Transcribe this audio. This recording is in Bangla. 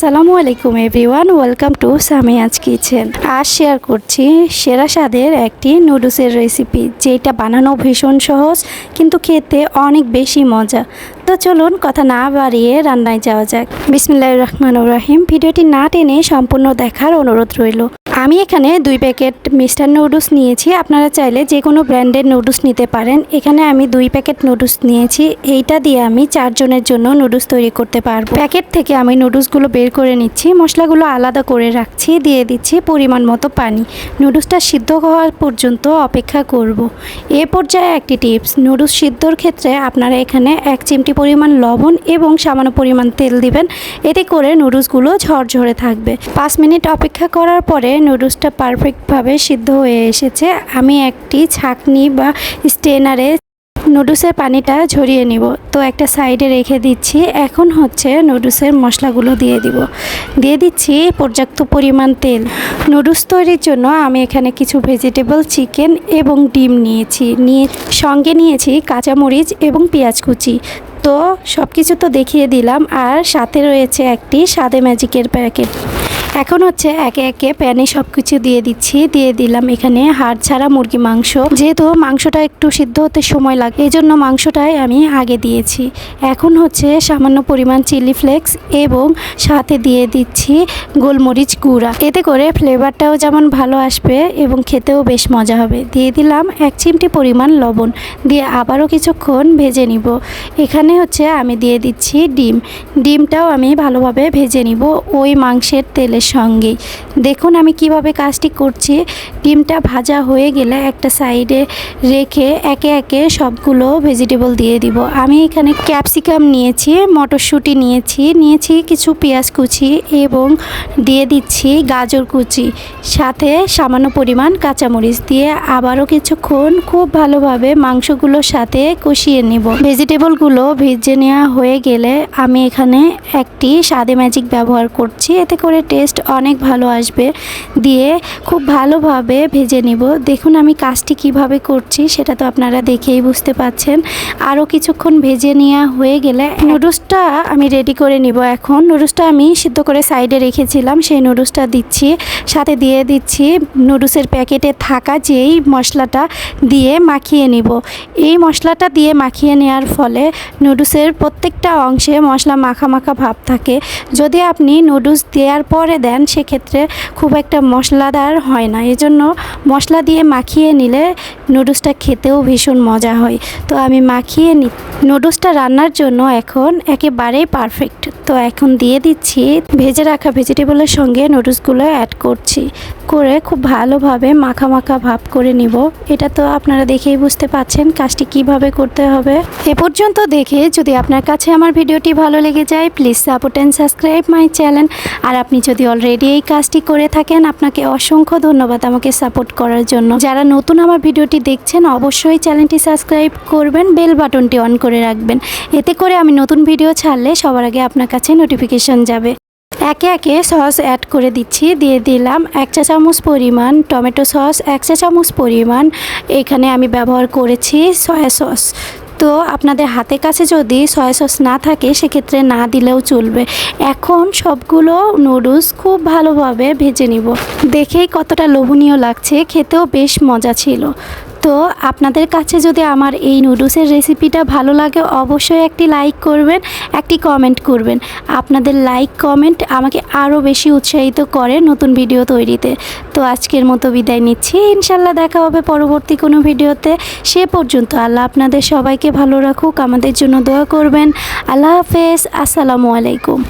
আসসালামু আলাইকুম everyone, welcome to Samiya's kitchen. আজ শেয়ার করছি সেরা স্বাদের একটি নুডলসের রেসিপি, যেটা বানানো ভীষণ সহজ, কিন্তু খেতে অনেক বেশি মজা। তো চলুন কথা না বাড়িয়ে রান্নায় যাওয়া যাক। বিসমিল্লাহ রহমান রাহিম, ভিডিওটি না টেনে সম্পূর্ণ দেখার অনুরোধ রইল। আমি এখানে দুই প্যাকেট মিস্টার নুডলস নিয়েছি। আপনারা চাইলে যে কোনো ব্র্যান্ডের নুডলস নিতে পারেন। এখানে আমি দুই প্যাকেট নুডলস নিয়েছি। এইটা দিয়ে আমি চারজনের জন্য নুডলস তৈরি করতে পারব। প্যাকেট থেকে আমি নুডলসগুলো বের করে নিচ্ছি। মশলাগুলো আলাদা করে রাখছি। দিয়ে দিচ্ছি পরিমাণ মতো পানি। নুডলসটা সিদ্ধ হওয়া পর্যন্ত অপেক্ষা করব। এ পর্যায়ে একটি টিপস, নুডলস সিদ্ধর ক্ষেত্রে আপনারা এখানে এক চিমটি পরিমাণ লবণ এবং সামান্য পরিমাণ তেল দিবেন। এতে করে নুডলসগুলো ঝরঝরে থাকবে। পাঁচ মিনিট অপেক্ষা করার পরে নুডলসটা পারফেক্টভাবে সিদ্ধ হয়ে এসেছে। আমি একটি ছাঁকনি বা স্টেনারে নুডলসের পানিটা ঝরিয়ে নিব। তো একটা সাইডে রেখে দিচ্ছি। এখন হচ্ছে নুডলসের মশলাগুলো দিয়ে দিব। দিয়ে দিচ্ছি পর্যাপ্ত পরিমাণ তেল। নুডলস তৈরির জন্য আমি এখানে কিছু ভেজিটেবল চিকেন এবং ডিম নিয়েছি। নিয়ে সঙ্গে নিয়েছি কাঁচামরিচ এবং পেঁয়াজ কুচি। তো সব কিছু তো দেখিয়ে দিলাম। আর সাথে রয়েছে একটি সাদে ম্যাজিকের প্যাকেট এখন হচ্ছে একে একে প্যানে সব কিছু দিয়ে দিচ্ছি, দিয়ে দিলাম এখানে হাড় ছাড়া মুরগি মাংস। যেহেতু মাংসটা একটু সিদ্ধ হতে সময় লাগে এই জন্য মাংসটাই আমি আগে দিয়েছি। এখন হচ্ছে সামান্য পরিমাণ চিলি ফ্লেক্স এবং সাথে দিয়ে দিচ্ছি গোলমরিচ গুঁড়া। এতে করে ফ্লেভারটাও যেমন ভালো আসবে এবং খেতেও বেশ মজা হবে। দিয়ে দিলাম এক চিমটি পরিমাণ লবণ। দিয়ে আবারও কিছুক্ষণ ভেজে নিব। এখানে হচ্ছে আমি দিয়ে দিচ্ছি ডিম। ডিমটাও আমি ভালোভাবে ভেজে নিব। ওই মাংসের তেলের সঙ্গেই দেখুন আমি কীভাবে কাজটি করছি। ডিমটা ভাজা হয়ে গেলে একটা সাইডে রেখে একে একে সবগুলো ভেজিটেবল দিয়ে দিব। আমি এখানে ক্যাপসিকাম নিয়েছি, মটরশুঁটি নিয়েছি নিয়েছি কিছু পেঁয়াজ কুচি এবং দিয়ে দিচ্ছি গাজর কুচি, সাথে সামান্য পরিমাণ কাঁচামরিচ দিয়ে আবারও কিছুক্ষণ খুব ভালোভাবে মাংসগুলোর সাথে কষিয়ে নিব। ভেজিটেবলগুলো ভেজে নেওয়া হয়ে গেলে আমি এখানে একটি স্বাদে ম্যাজিক ব্যবহার করছি। এতে করে টেস্ট অনেক ভালো আসবে। দিয়ে খুব ভালোভাবে ভেজে নিব। দেখুন আমি কাজটি কীভাবে করছি, সেটা তো আপনারা দেখেই বুঝতে পাচ্ছেন। আরও কিছুক্ষণ ভেজে নেওয়া হয়ে গেলে নুডলসটা আমি রেডি করে নিব এখন। নুডলসটা আমি সিদ্ধ করে সাইডে রেখেছিলাম, সেই নুডলসটা দিচ্ছি। সাথে দিয়ে দিচ্ছি নুডলসের প্যাকেটে থাকা যেই মশলাটা দিয়ে মাখিয়ে নিব। এই মশলাটা দিয়ে মাখিয়ে নেওয়ার ফলে নুডলসের প্রত্যেকটা অংশে মশলা মাখা মাখা ভাব থাকে। যদি আপনি নুডলস দেওয়ার পরে দেন সেক্ষেত্রে খুব একটা মশলাদার হয় না। এজন্য মশলা দিয়ে মাখিয়ে নিলে নুডলসটা খেতেও ভীষণ মজা হয়। তো আমি মাখিয়ে নি নুডলসটা রান্নার জন্য এখন একেবারেই পারফেক্ট তো এখন দিয়ে দিচ্ছি, ভেজে রাখা ভেজিটেবলের সঙ্গে নুডলসগুলো অ্যাড করছি। করে খুব ভালোভাবে মাখা মাখা ভাব করে নিব। এটা তো আপনারা দেখেই বুঝতে পাচ্ছেন কাজটি কীভাবে করতে হবে। এ পর্যন্ত দেখে যদি আপনার কাছে আমার ভিডিওটি ভালো লেগে যায় please support and subscribe my channel আর আপনি যদি অলরেডি এই কাজটি করে থাকেন। আপনাকে অসংখ্য ধন্যবাদ আমাকে সাপোর্ট করার জন্য। যারা নতুন আমার ভিডিওটি দেখছেন, অবশ্যই চ্যানেলটি সাবস্ক্রাইব করবেন বেল বাটনটি অন করে রাখবেন। এতে করে আমি নতুন ভিডিও ছাড়লে সবার আগে আপনার কাছে নোটিফিকেশন যাবে। একে একে সস অ্যাড করে দিচ্ছি, দিয়ে দিলাম এক চা চামচ পরিমাণ টমেটো সস এক চা চামচ পরিমাণ এখানে আমি ব্যবহার করেছি সয়া সস তো আপনাদের হাতে কাছে যদি সয়া সস না থাকে, সেক্ষেত্রে না দিলেও চলবে। এখন সবগুলো নুডলস খুব ভালোভাবে ভেজে নিব। দেখেই কতটা লোভনীয় লাগছে, খেতেও বেশ মজা ছিল। তো আপনাদের কাছে যদি আমার এই নুডলসের রেসিপিটা ভালো লাগে, অবশ্যই একটি লাইক করবেন, একটি কমেন্ট করবেন। আপনাদের লাইক, কমেন্ট আমাকে আরও বেশি উৎসাহিত করে নতুন ভিডিও তৈরিতে। তো আজকের মতো বিদায় নিচ্ছি। ইনশাল্লাহ দেখা হবে পরবর্তী কোনো ভিডিওতে। সে পর্যন্ত আল্লাহ আপনাদের সবাইকে ভালো রাখুক, আমাদের জন্য দোয়া করবেন। আল্লাহ হাফেজ। আসসালামু আলাইকুম।